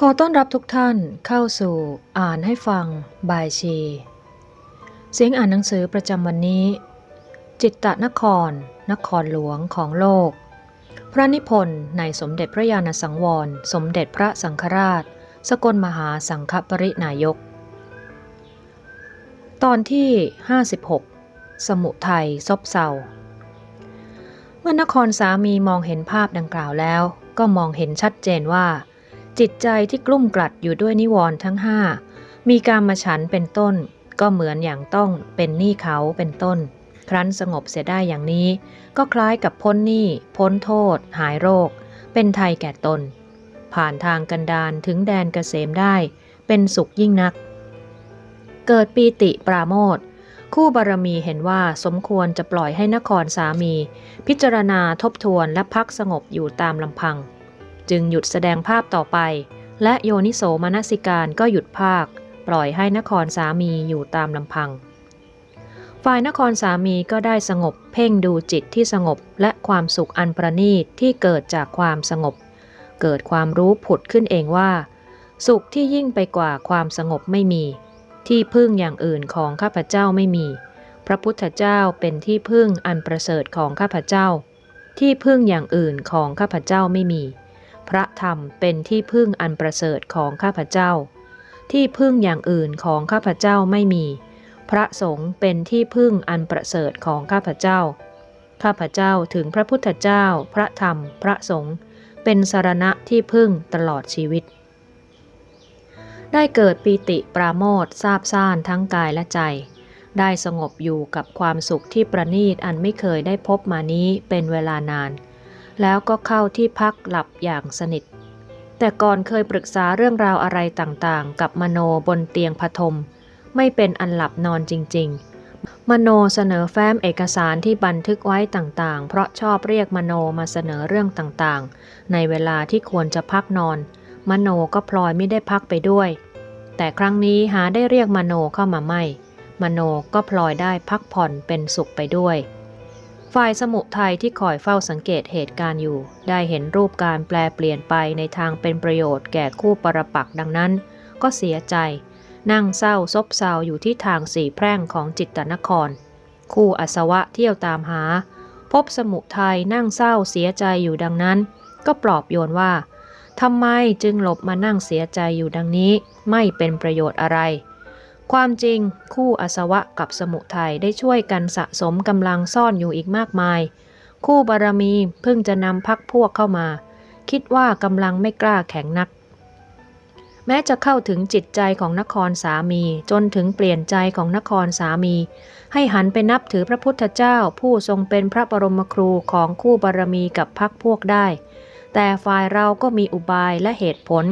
ขอต้อนรับทุกท่านเข้าสู่อ่านให้ฟังบายชี เสียงอ่านหนังสือประจำวันนี้ จิตตะนคร นครหลวงของโลก พระนิพนธ์ในสมเด็จพระญาณสังวร สมเด็จพระสังฆราช สกลมหาสังฆปรินายก ตอนที่ 56 สมุทัยซบเซาเมื่อนครสามีมองเห็นภาพดังกล่าวแล้ว ก็มองเห็นชัดเจนว่า จิตใจที่กลุ่มกลัดอยู่ด้วยนิวรณ์ทั้งห้ามีการมาฉันเป็นต้น ก็เหมือนอย่างต้องเป็นหนี้เขาเป็นต้น ครั้นสงบเสียได้อย่างนี้ ก็คล้ายกับพ้นหนี้พ้นโทษ หายโรค เป็นไทยแก่ตน ผ่านทางกันดานถึงแดนเกษมได้ เป็นสุขยิ่งนัก เกิดปีติปราโมทคู่บารมีเห็นว่าสมควรจะปล่อยให้นครสามี พิจารณาทบทวนและพักสงบอยู่ตามลำพัง จึงหยุดแสดงภาพต่อไป และโยนิโสมนสิการก็หยุดภาค ปล่อยให้นครสามีอยู่ตามลำพัง ฝ่ายนครสามีก็ได้สงบ เพ่งดูจิตที่สงบและความสุขอันประณีตที่เกิดจากความสงบ เกิดความรู้ผุดขึ้นเองว่า สุขที่ยิ่งไปกว่าความสงบไม่มี ที่พึ่งอย่างอื่นของข้าพเจ้าไม่มี พระพุทธเจ้าเป็นที่พึ่งอันประเสริฐของข้าพเจ้าที่พึ่งอย่างอื่นของข้าพเจ้าไม่มี พระธรรมเป็นที่พึ่งอันประเสริฐของข้าพเจ้า ที่พึ่งอย่างอื่นของข้าพเจ้าไม่มี พระสงฆ์เป็นที่พึ่งอันประเสริฐของข้าพเจ้า ข้าพเจ้าถึงพระพุทธเจ้า พระธรรม พระสงฆ์เป็นสารณะที่พึ่งตลอดชีวิต ได้เกิดปีติปราโมทซาบซ่านทั้งกายและใจ ได้สงบอยู่กับความสุขที่ประณีตอันไม่เคยได้พบมานี้เป็นเวลานาน แล้วก็เข้าที่พักหลับอย่างสนิท แต่ก่อนเคยปรึกษาเรื่องราวอะไรต่างๆ กับมโนบนเตียงพทม ไม่เป็นอันหลับนอนจริง ๆ มโนเสนอแฟ้มเอกสารที่บันทึกไว้ต่างๆ เพราะชอบเรียกมโนมาเสนอเรื่องต่างๆ ในเวลาที่ควรจะพักนอน มโนก็พลอยไม่ได้พักไปด้วย แต่ครั้งนี้หาได้เรียกมโนเข้ามาไม่ มโนก็พลอยได้พักผ่อนเป็นสุขไปด้วย ฝ่ายสมุทัยที่คอยเฝ้าสังเกตเหตุการณ์อยู่ ได้เห็นรูปการแปลเปลี่ยนไปในทางเป็นประโยชน์แก่คู่ปรปักดังนั้น ก็เสียใจ นั่งเศร้าซบเซาอยู่ที่ทางสี่แพร่งของจิตตนคร คู่อสวะเที่ยวตามหา พบสมุทัยนั่งเศร้าเสียใจอยู่ดังนั้น ก็ปลอบโยนว่าทำไมจึงหลบมานั่งเสียใจอยู่ดังนี้ ไม่เป็นประโยชน์อะไร ความจริงคู่อสวะกับสมุทัยได้ช่วยกันสะสมกำลังซ่อนอยู่อีกมากมาย คู่บารมีเพิ่งจะนำพักพวกเข้ามา คิดว่ากำลังไม่กล้าแข็งนัก แม้จะเข้าถึงจิตใจของนครสามีจนถึงเปลี่ยนใจของนครสามี ให้หันไปนับถือพระพุทธเจ้าผู้ทรงเป็นพระบรมครูของคู่บารมีกับพักพวกได้ แต่ฝ่ายเราก็มีอุบายและเหตุผล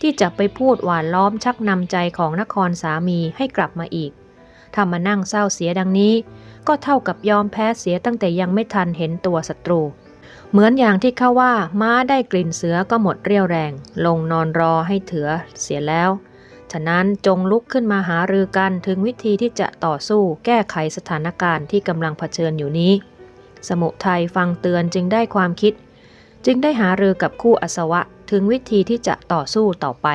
ที่จะไปพูดหวานล้อมชักนำใจของนครสามีให้กลับมาอีกถ้ามานั่งเศร้าเสียดังนี้ ก็เท่ากับยอมแพ้เสียตั้งแต่ยังไม่ทันเห็นตัวศัตรู เหมือนอย่างที่เขาว่าม้าได้กลิ่นเสือก็หมดเรี่ยวแรง ลงนอนรอให้เถือเสียแล้ว ฉะนั้นจงลุกขึ้นมาหารือกันถึงวิธีที่จะต่อสู้แก้ไขสถานการณ์ที่กำลังเผชิญอยู่นี้ สมุทัยฟังเตือนจึงได้ความคิด จึงได้หารือกับคู่อสวะ ถึงวิธีที่จะต่อสู้ต่อไป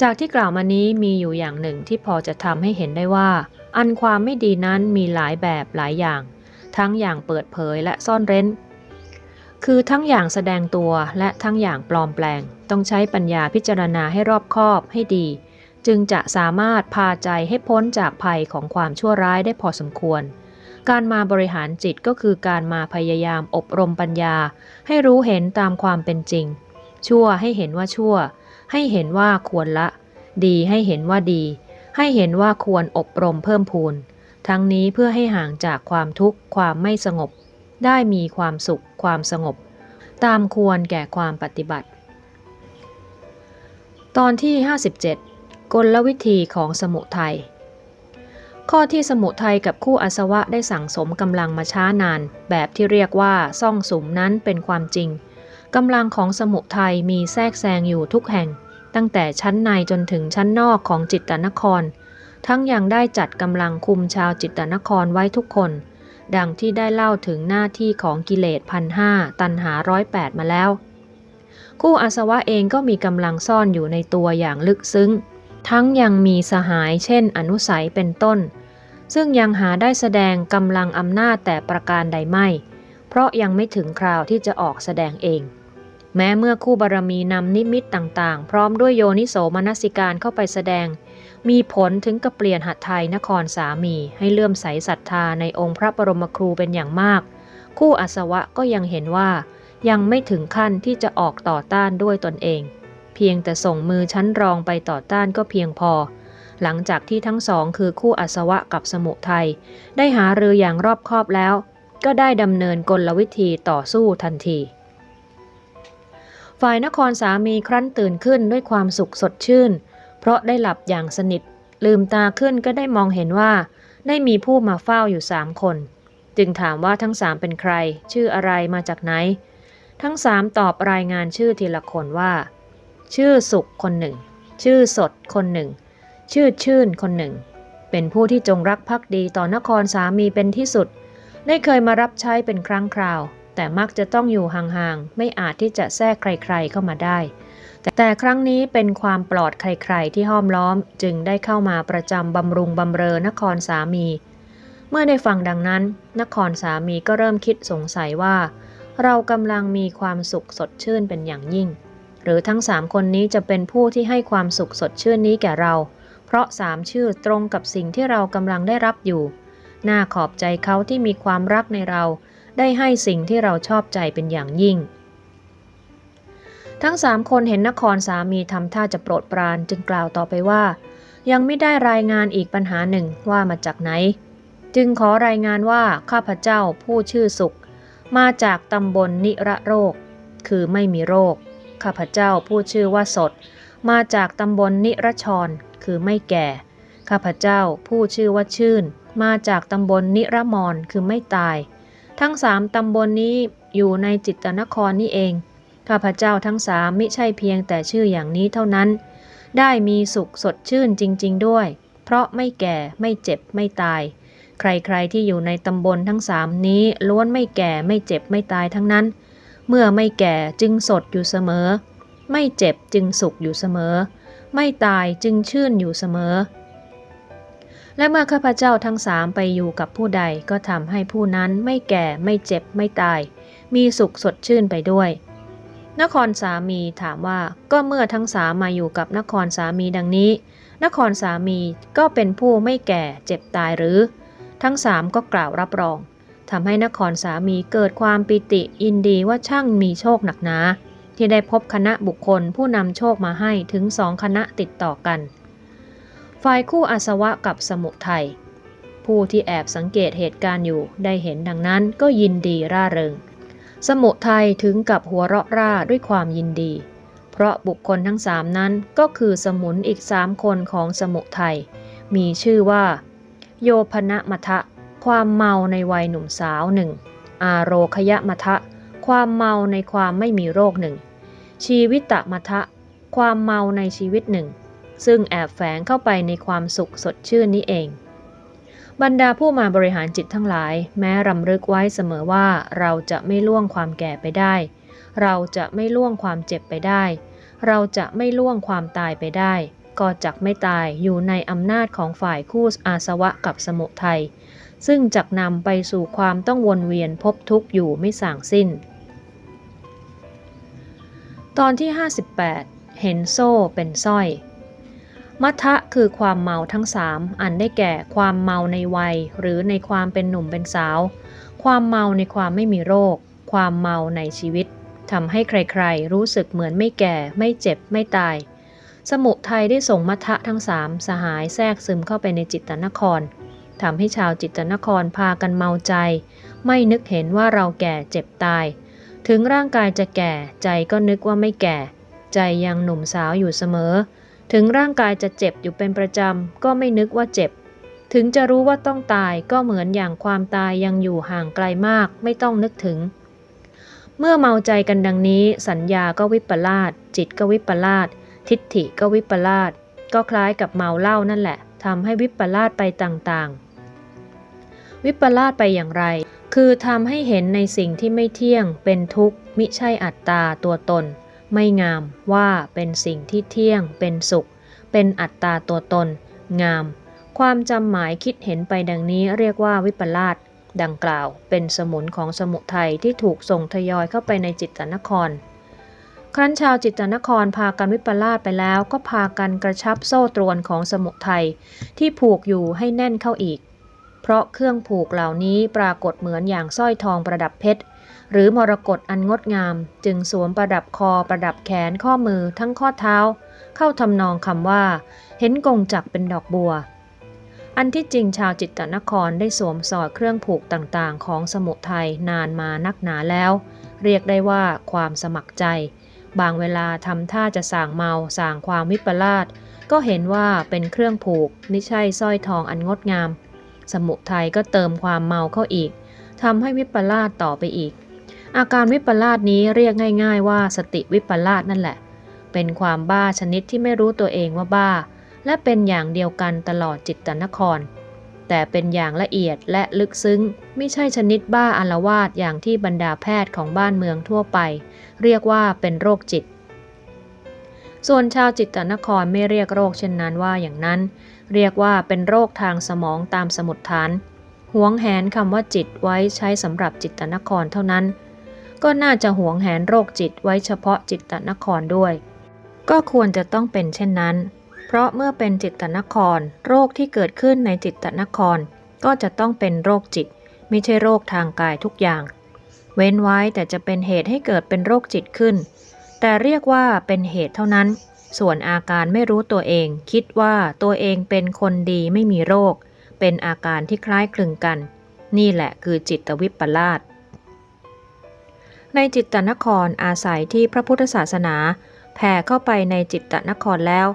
จากที่กล่าวมานี้มีอยู่อย่างหนึ่งที่พอจะทำให้เห็นได้ว่า อันความไม่ดีนั้นมีหลายแบบหลายอย่าง ทั้งอย่างเปิดเผยและซ่อนเร้น คือทั้งอย่างแสดงตัวและทั้งอย่างปลอมแปลง ต้องใช้ปัญญาพิจารณาให้รอบคอบให้ดี จึงจะสามารถพาใจให้พ้นจากภัยของความชั่วร้ายได้พอสมควร การมาบริหารจิตก็คือการมาพยายามอบรมปัญญา ให้รู้เห็นตามความเป็นจริง ชั่วให้เห็นว่าชั่ว ให้เห็นว่าควรละ ดีให้เห็นว่าดี ให้เห็นว่าควรอบรมเพิ่มพูน ทั้งนี้เพื่อให้ห่างจากความทุกข์ความไม่สงบ ได้มีความสุขความสงบ ตามควรแก่ความปฏิบัติ ตอนที่ 57 กลวิธีของสมุทัย ข้อที่สมุทัยกับคู่อาสวะได้สั่งสมกำลังมาช้านาน แบบที่เรียกว่าซ่องสุมนั้นเป็นความจริงกำลังของสมุทัยมีแทรกแซงอยู่ทุกแห่ง ตั้งแต่ชั้นในจนถึงชั้นนอกของจิตตนคร ทั้งยังได้จัดกำลังคุมชาวจิตตนครไว้ทุกคน ดังที่ได้เล่าถึงหน้าที่ของกิเลสพันห้าตันหาร้อยแปดมาแล้ว คู่อาสวะเองก็มีกำลังซ่อนอยู่ในตัวอย่างลึกซึ้ง ทั้งยังมีสหายเช่นอนุสัยเป็นต้น ซึ่งยังหาได้แสดงกำลังอำนาจแต่ประการใดไม่ เพราะยังไม่ถึงคราวที่จะออกแสดงเอง แม้เมื่อคู่บารมีนำนิมิตต่างๆ พร้อมด้วยโยนิโสมนสิการเข้าไปแสดง มีผลถึงกับเปลี่ยนหัตไทยนครสามีให้เลื่อมใสศรัทธาในองค์พระบรมครูเป็นอย่างมาก คู่อาสวะก็ยังเห็นว่ายังไม่ถึงขั้นที่จะออกต่อต้านด้วยตนเอง เพียงแต่ส่งมือชั้นรองไปต่อต้านก็เพียงพอ หลังจากที่ทั้งสองคือคู่อาสวะกับสมุทัยได้หารืออย่างรอบคอบแล้ว ก็ได้ดำเนินกลวิธีต่อสู้ทันที ฝ่ายนครสามีครั้นตื่นขึ้นด้วยความสุขสดชื่น เพราะได้หลับอย่างสนิท ลืมตาขึ้นก็ได้มองเห็นว่า ได้มีผู้มาเฝ้าอยู่สามคน จึงถามว่าทั้งสามเป็นใคร ชื่ออะไรมาจากไหนทั้งสามตอบรายงานชื่อทีละคนว่า ชื่อสุขคนหนึ่ง ชื่อสดคนหนึ่ง ชื่อชื่นคนหนึ่ง เป็นผู้ที่จงรักภักดีต่อนครสามีเป็นที่สุด ได้เคยมารับใช้เป็นครั้งคราว แต่มักจะต้องอยู่ห่างๆ ไม่อาจที่จะแทรกใครๆเข้ามาได้ แต่แต่ครั้งนี้เป็นความปลอดใครๆที่ห้อมล้อม จึงได้เข้ามาประจำบำรุงบำเรอนครสามี เมื่อได้ฟังดังนั้น นครสามีก็เริ่มคิดสงสัยว่า เรากำลังมีความสุขสดชื่นเป็นอย่างยิ่ง หรือทั้งสามคนนี้จะเป็นผู้ที่ให้ความสุขสดชื่นนี้แก่เรา เพราะสามชื่อตรงกับสิ่งที่เรากำลังได้รับอยู่ น่าขอบใจเขาที่มีความรักในเรา ได้ให้สิ่งที่เราชอบใจเป็นอย่างยิ่ง ทั้งสามคนเห็นนครสามีทำท่าจะโปรดปรานจึงกล่าวต่อไปว่า ยังไม่ได้รายงานอีกปัญหาหนึ่งว่ามาจากไหน จึงขอรายงานว่าข้าพเจ้าผู้ชื่อสุข มาจากตำบลนิระโรค คือไม่มีโรค ข้าพเจ้าผู้ชื่อว่าสด มาจากตำบลนิรชร คือไม่แก่ ข้าพเจ้าผู้ชื่อว่าชื่น มาจากตำบลนิรมรคือไม่ตาย ทั้งสามตำบลนนี้อยู่ในจิตนครนี่เอง ข้าพเจ้าทั้งสามไม่ใช่เพียงแต่ชื่ออย่างนี้เท่านั้น ได้มีสุขสดชื่นจริง ๆ ด้วย เพราะไม่แก่ไม่เจ็บไม่ตาย ใครๆที่อยู่ในตำบลทั้งสามนี้ล้วนไม่แก่ไม่เจ็บไม่ตายทั้งนั้น เมื่อไม่แก่จึงสดอยู่เสมอ ไม่เจ็บจึงสุขอยู่เสมอ ไม่ตายจึงชื่นอยู่เสมอ และเมื่อข้าพเจ้าทั้งสามไปอยู่กับผู้ใดก็ทำให้ผู้นั้นไม่แก่ไม่เจ็บไม่ตาย มีสุขสดชื่นไปด้วย นครสามีถามว่าก็เมื่อทั้งสามมาอยู่กับนครสามีดังนี้ นครสามีก็เป็นผู้ไม่แก่เจ็บตายหรือ ทั้งสามก็กล่าวรับรอง ทำให้นครสามีเกิดความปิติยินดีว่าช่างมีโชคหนักหนาที่ได้พบคณะบุคคลผู้นำโชคมาให้ถึงสองคณะติดต่อกัน ฝ่ายคู่อาสวะกับสมุทัยผู้ที่แอบสังเกตเหตุการณ์อยู่ได้เห็นดังนั้นก็ยินดีร่าเริง สมุทัยถึงกับหัวเราะร่าด้วยความยินดี เพราะบุคคลทั้งสามนั้นก็คือสมุนอีกสามคนของสมุทัยมีชื่อว่า โยพนะมทะ ความเมาในวัยหนุ่มสาวหนึ่งอาโรคยมทะ ความเมาในความไม่มีโรคหนึ่ง ชีวิตะมทะ ความเมาในชีวิตหนึ่ง ซึ่งแอบแฝงเข้าไปในความสุขสดชื่นนี้เอง บรรดาผู้มาบริหารจิตทั้งหลาย แม้รำลึกไว้เสมอว่าเราจะไม่ล่วงความแก่ไปได้ เราจะไม่ล่วงความเจ็บไปได้ เราจะไม่ล่วงความตายไปได้ ก็จักไม่ตายอยู่ในอำนาจของฝ่ายคู่อาสวะกับสมุทัย ซึ่งจักนำไปสู่ความต้องวนเวียนพบทุกข์อยู่ไม่ส่างสิ้น ตอนที่ 58 เห็นโซ่เป็นสร้อย มัทะคือความเมาทั้งสามอันได้แก่ความเมาในวัย หรือในความเป็นหนุ่มเป็นสาว ความเมาในความไม่มีโรค ความเมาในชีวิตทำให้ใครๆ รู้สึกเหมือนไม่แก่ ไม่เจ็บไม่ตาย สมุทัยได้ส่งมัทะทั้งสามสหายแทรกซึมเข้าไปในจิตตนคร ทำให้ชาวจิตตนครพากันเมาใจ ไม่นึกเห็นว่าเราแก่เจ็บตาย ถึงร่างกายจะแก่ใจก็นึกว่าไม่แก่ ใจยังหนุ่มสาวอยู่เสมอ ถึงร่างกายจะเจ็บอยู่เป็นประจำก็ไม่นึกว่าเจ็บ ถึงจะรู้ว่าต้องตายก็เหมือนอย่างความตายยังอยู่ห่างไกลมากไม่ต้องนึกถึง เมื่อเมาใจกันดังนี้ สัญญาก็วิปลาสจิตก็วิปลาสทิฏฐิก็วิปลาสก็คล้ายกับเมาเหล้านั่นแหละทำให้วิปลาสไปต่างๆ วิปลาสไปอย่างไร คือทำให้เห็นในสิ่งที่ไม่เที่ยง เป็นทุกข์มิใช่อัตตาตัวตน ไม่งามว่าเป็นสิ่งที่เที่ยง เป็นสุข เป็นอัตตาตัวตน งาม ความจำหมายคิดเห็นไปดังนี้เรียกว่าวิปลาสดังกล่าวเป็นสมุนของสมุทัยที่ถูกส่งทยอยเข้าไปในจิตตนคร ครั้นชาวจิตตนครพากันวิปลาสไปแล้วก็พากันกระชับโซ่ตรวนของสมุทัยที่ผูกอยู่ให้แน่นเข้าอีก เพราะเครื่องผูกเหล่านี้ปรากฏเหมือนอย่างสร้อยทองประดับเพชร หรือมรกตอันงดงาม จึงสวมประดับคอประดับแขนข้อมือทั้งข้อเท้า เข้าทำนองคำว่า เห็นกงจักเป็นดอกบัว อันที่จริงชาวจิตตนครได้สวมสอดเครื่องผูกต่างๆ ของสมุทัยนานมานักหนาแล้ว เรียกได้ว่าความสมัครใจ บางเวลาทำท่าจะสางเมาสางความวิปลาสก็เห็นว่าเป็นเครื่องผูกไม่ใช่สร้อยทองอันงดงาม สมุทัยก็เติมความเมาเข้าอีกทำให้วิปลาสต่อไปอีก อาการวิปลาสนี้เรียกง่าย ๆ ว่าสติวิปลาสนั่นแหละ เป็นความบ้าชนิดที่ไม่รู้ตัวเองว่าบ้า และเป็นอย่างเดียวกันตลอดจิตตนคร แต่เป็นอย่างละเอียดและลึกซึ้ง ไม่ใช่ชนิดบ้าอารวาสอย่างที่บรรดาแพทย์ของบ้านเมืองทั่วไป เรียกว่าเป็นโรคจิตส่วนชาวจิตตนครไม่เรียกโรคเช่นนั้นว่าอย่างนั้น เรียกว่าเป็นโรคทางสมองตามสมุดฐานหวงแหนคำว่าจิตไว้ใช้สำหรับจิตตนครเท่านั้น ก็น่าจะหวงแหนโรคจิตไว้เฉพาะจิตตนครด้วย ก็ควรจะต้องเป็นเช่นนั้น เพราะเมื่อเป็นจิตตนคร โรคที่เกิดขึ้นในจิตตนคร ก็จะต้องเป็นโรคจิต ไม่ใช่โรคทางกายทุกอย่าง เว้นไว้แต่จะเป็นเหตุให้เกิดเป็นโรคจิตขึ้น แต่เรียกว่าเป็นเหตุเท่านั้น ส่วนอาการไม่รู้ตัวเองคิดว่าตัวเองเป็นคนดีไม่มีโรค เป็นอาการที่คล้ายคลึงกัน นี่แหละคือจิตวิปลาสในจิตตนครอาศัยที่พระพุทธศาสนา แผ่เข้าไปในจิตตนครแล้ว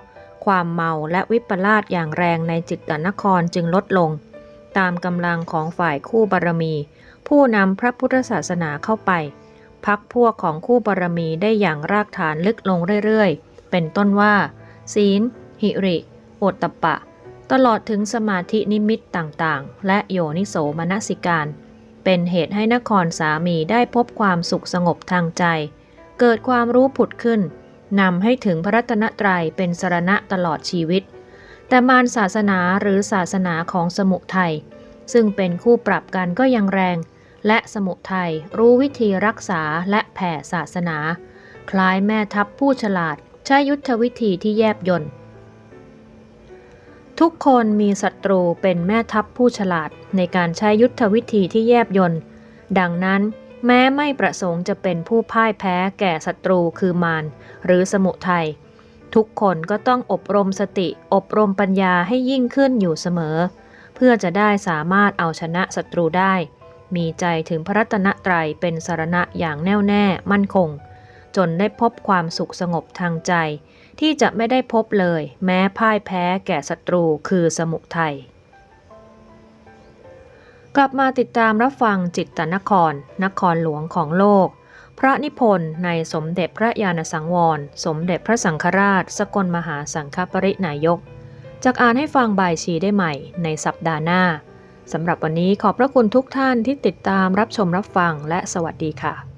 ความเมาและวิปลาสอย่างแรงในจิตตนครจึงลดลง ตามกำลังของฝ่ายคู่บารมี ผู้นำพระพุทธศาสนาเข้าไป พักพวกของคู่บารมีได้อย่างรากฐานลึกลงเรื่อยๆ เป็นต้นว่า ศีล หิริ โอตตปปะ ตลอดถึงสมาธินิมิตต่างๆ และโยนิโสมนสิการ เป็นเหตุให้นครสามีได้พบความสุขสงบทางใจ เกิดความรู้ผุดขึ้นนำให้ถึงพระรัตนตรัยเป็นสรณะตลอดชีวิต แต่มารศาสนาหรือศาสนาของสมุทัยซึ่งเป็นคู่ปรับกันก็ยังแรง และสมุทัยรู้วิธีรักษาและแผ่ศาสนา คล้ายแม่ทัพผู้ฉลาด ใช้ยุทธวิธีที่แยบยนต์ทุกคนมีศัตรูเป็นแม่ทัพผู้ฉลาดในการใช้ยุทธวิธีที่แยบยนต์ดังนั้นแม้ไม่ประสงค์จะเป็นผู้พ่ายแพ้แก่ศัตรูคือมารหรือสมุทัยทุกคนก็ต้องอบรมสติอบรมปัญญาให้ยิ่งขึ้นอยู่เสมอ เพื่อจะได้สามารถเอาชนะศัตรูได้ มีใจถึงพระรัตนตรัยเป็นสารณะอย่างแน่วแน่มั่นคง จนได้พบความสุขสงบทางใจ ที่จะไม่ได้พบเลย แม้พ่ายแพ้แก่ศัตรูคือสมุทัยกลับมาติดตามรับฟังจิตตนคร นครหลวงของโลก พระนิพนธ์ในสมเด็จพระญาณสังวร สมเด็จพระสังฆราช สกลมหาสังฆปรินายกจากอ่านให้ฟังบายชีได้ใหม่ในสัปดาห์หน้าสำหรับวันนี้ขอบพระคุณทุกท่านที่ติดตามรับชมรับฟังและสวัสดีค่ะ